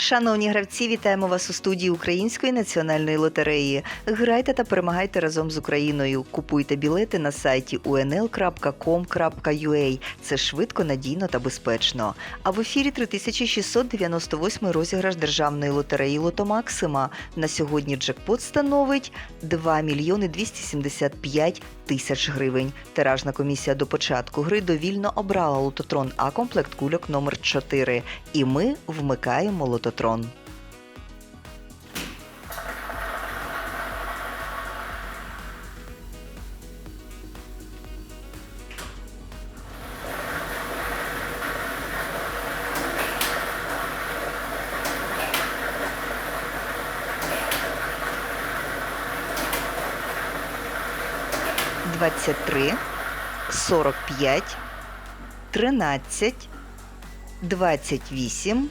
Шановні гравці, вітаємо вас у студії Української національної лотереї. Грайте та перемагайте разом з Україною. Купуйте білети на сайті unl.com.ua. Це швидко, надійно та безпечно. А в ефірі 3698 розіграш державної лотереї Лото Максима. На сьогодні джекпот становить 2 мільйони 275 тисяч гривень. Тиражна комісія до початку гри довільно обрала лототрон А комплект кульок номер 4 І ми вмикаємо лототрон. Двадцять три, сорок п'ять, тринадцять, двадцять вісім,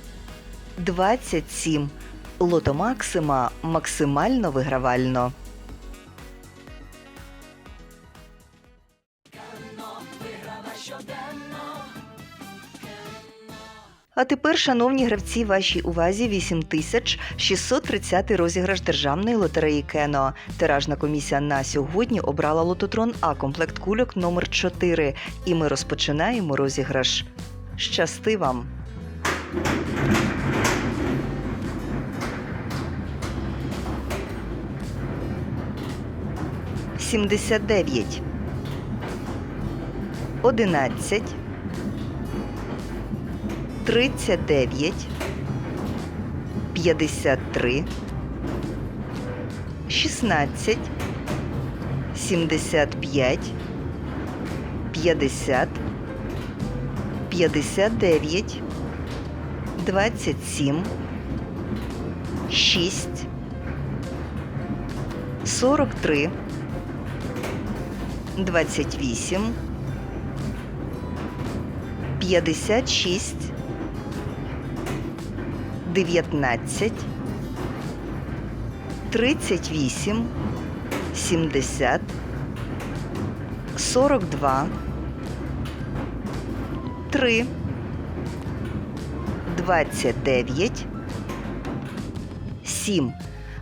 двадцять сім. Лото Максима максимально вигравально. А тепер, шановні гравці, вашій увазі 8630 розіграш державної лотереї Кено. Тиражна комісія на сьогодні обрала лототрон А комплект кульок номер 4 І ми розпочинаємо розіграш. Щасти вам! Сімдесят дев'ять. Одинадцять. Тридцять дев'ять. П'ятдесят три. Шістнадцять. Сімдесят п'ять. П'ятдесят. 28, 56, 19, 38, 70, 42, 3, 29, 7,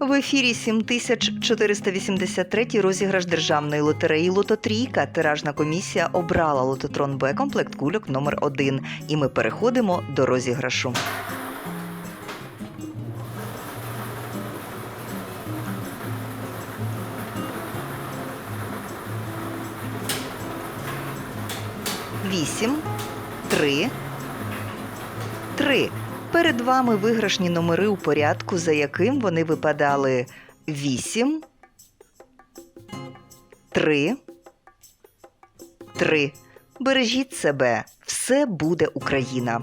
В ефірі 7483 розіграш державної лотереї Лототрійка. Тиражна комісія обрала лототрон Б комплект кульок номер 1 І ми переходимо до розіграшу. Вісім, три, три. Перед вами виграшні номери у порядку, за яким вони випадали 8, 3, 3. Бережіть себе, все буде Україна.